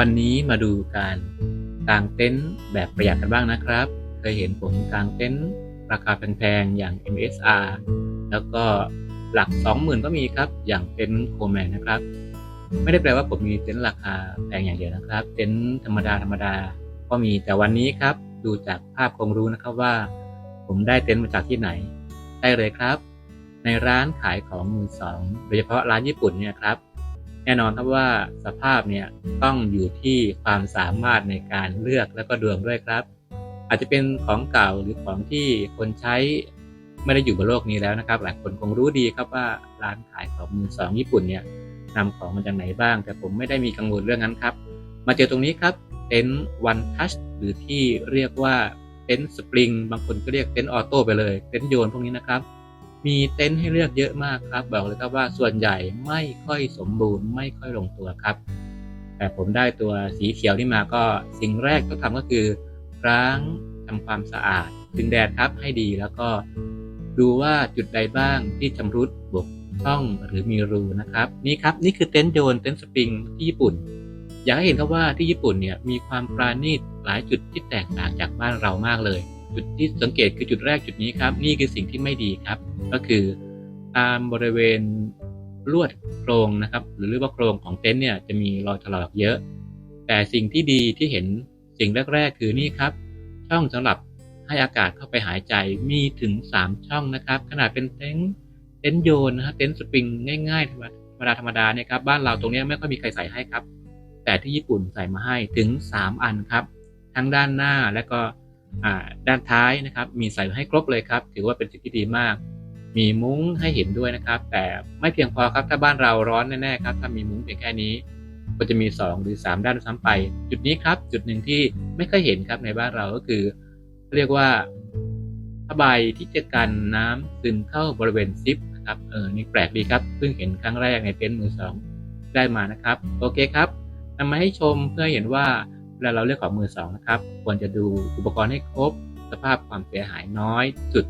วันนี้มาดูการกางเต็นท์แบบประหยัดกันบ้างนะครับ เคยเห็นผมกางเต็นท์ราคาแพงๆอย่าง MSR แล้วก็หลัก 20,000 ก็มีครับ อย่างเต็นท์โคแมนนะครับ ไม่ได้แปลว่าผมมีเต็นท์ราคาแพงอย่างเดียวนะครับ เต็นท์ธรรมดาธรรมดาก็มีแต่วันนี้ครับ ดูจากภาพคงรู้นะครับว่า ผมได้เต็นท์มาจากที่ไหน ได้เลยครับ ในร้านขายของมือสองโดยเฉพาะร้านญี่ปุ่นเนี่ยครับ แน่นอนครับว่าสภาพเนี่ยต้องอยู่ที่ความสามารถในการเลือกและก็ดวงด้วยครับ อาจจะเป็นของเก่าหรือของที่คนใช้ไม่ได้อยู่บนโลกนี้แล้วนะครับ หลายคนคงรู้ดีครับว่าร้านขายของมือสองญี่ปุ่นเนี่ยนำของมาจากไหนบ้าง แต่ผมไม่ได้มีกังวลเรื่องนั้นครับ มาเจอตรงนี้ครับเต็นท์วันทัชหรือที่เรียกว่าเต็นท์สปริงบางคนก็เรียกเต็นท์ออโต้ไปเลยเต็นท์โยนพวกนี้นะครับ มีเต็นท์ให้เลือกเยอะมากครับ บอกเลยครับว่าส่วนใหญ่ไม่ค่อยสมบูรณ์ ไม่ค่อยลงตัวครับ แต่ผมได้ตัวสีเขียวนี่มาก็สิ่งแรกต้องทำก็คือล้างทำความสะอาดถึงแดดครับให้ดีแล้วก็ดูว่าจุดใดบ้างที่ชำรุดบกพร่องหรือมีรูนะครับ นี่ครับนี่คือเต็นท์โยนเต็นท์สปริงที่ญี่ปุ่น อยากให้เห็นครับว่าที่ญี่ปุ่นเนี่ยมีความปราณีตหลายจุดที่แตกต่างจากบ้านเรามากเลย จุดที่สังเกตคือจุดแรกจุดนี้ครับ นี่คือสิ่งที่ไม่ดีครับ ก็คือตามบริเวณลวดโครงนะครับ หรือเรียกว่าโครงของเต็นท์เนี่ยจะมีรอยถลอกเยอะ แต่สิ่งที่ดีที่เห็นสิ่งแรก ๆ คือนี่ครับ ช่องสำหรับให้อากาศเข้าไปหายใจมีถึง 3 ช่องนะครับ ขนาดเป็นเต็นท์เต็นท์โยนนะครับเต็นท์สปริงง่ายๆธรรมดาธรรมดาเนี่ยครับบ้านเราตรงนี้ไม่ค่อยมีใครใส่ให้ครับ แต่ที่ญี่ปุ่นใส่มาให้ถึง 3 อันครับ ทั้งด้านหน้าและก็ ด้านท้ายนะครับ มีใส่ให้ครบเลยครับ ถือว่าเป็นสิ่งที่ดีมาก มีมุ้งให้เห็นด้วยนะครับ แต่ไม่เพียงพอครับ ถ้าบ้านเราร้อนแน่ๆครับ ถ้ามีมุ้งเพียงแค่นี้ ก็จะมี 2 หรือ 3 ด้านด้วยซ้ำไป จุดนี้ครับ จุดหนึ่งที่ไม่ค่อยเห็นครับในบ้านเราก็คือ เรียกว่าผ้าใบที่จะกันน้ำซึมเข้าบริเวณซิปนะครับ เออ นี่แปลกดีครับ เพิ่งเห็นครั้งแรกในเต็นท์มือสองได้มานะครับ โอเคครับนำมาให้ชมเพื่อเห็นว่า ลาเราเลือกของมือสองนะครับ ควรจะดูอุปกรณ์ให้ครบ สภาพความเสียหายน้อยสุด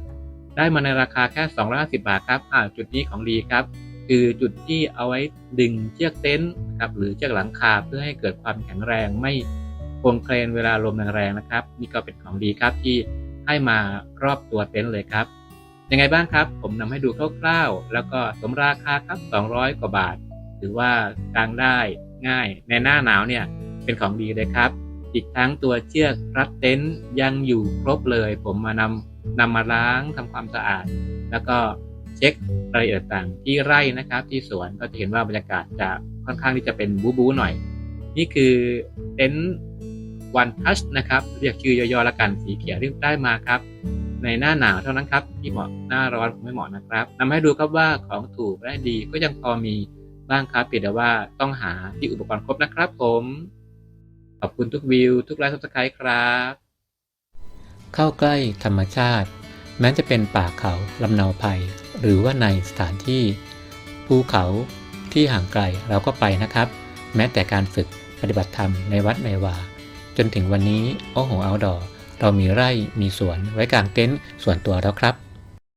ได้มาในราคาแค่ 250 บาทครับอ่าจุดนี้ของดีครับ คือจุดที่เอาไว้ดึงเชือกเต็นท์นะครับหรือเชือกหลังคาเพื่อให้เกิดความแข็งแรงไม่โคลนเคลนเวลาลมแรงๆนะครับ นี่ก็เป็นของดีครับที่ให้มารอบตัวเต็นท์เลยครับ ยังไงบ้างครับ ผมนำให้ดูคร่าวๆ แล้วก็สมราคาครับ 200 กว่าบาท ถือว่ากางได้ง่าย ในหน้าหนาวเนี่ยเป็นของดีเลยครับ อีกทั้งตัวเชือกรัดเต็นท์ยังอยู่ครบเลย ผมมานำนำมาล้างทำความสะอาด แล้วก็เช็ครายละเอียดต่างที่ไร่นะครับ ที่สวนก็จะเห็นว่าบรรยากาศจะค่อนข้างที่จะเป็นบู๊บูหน่อย นี่คือเต็นท์วันทัชนะครับเรียกชื่อย่อๆละกันสีเขียวที่ได้มาครับ ในหน้าหนาวเท่านั้นครับ ที่เหมาะหน้าร้อนไม่เหมาะนะครับนำให้ดูครับว่าของถูกและดีก็ยังพอมีบ้างครับเพียงแต่ว่าต้องหาที่อุปกรณ์ครบนะครับผม อบคุณทุกวิว ทุกไลค์ซับสไครต์ครับ เข้าใกล้ธรรมชาติ แม้จะเป็นป่าเขาลำเนาภัย หรือว่าในสถานที่ ภูเขาที่ห่างไกลเราก็ไปนะครับ แม้แต่การฝึกปฏิบัติธรรมในวัดในวา จนถึงวันนี้โอ้โหเอาดอเรามีไร่มีสวนไว้กลางเต็นท์ส่วนตัวแล้วครับ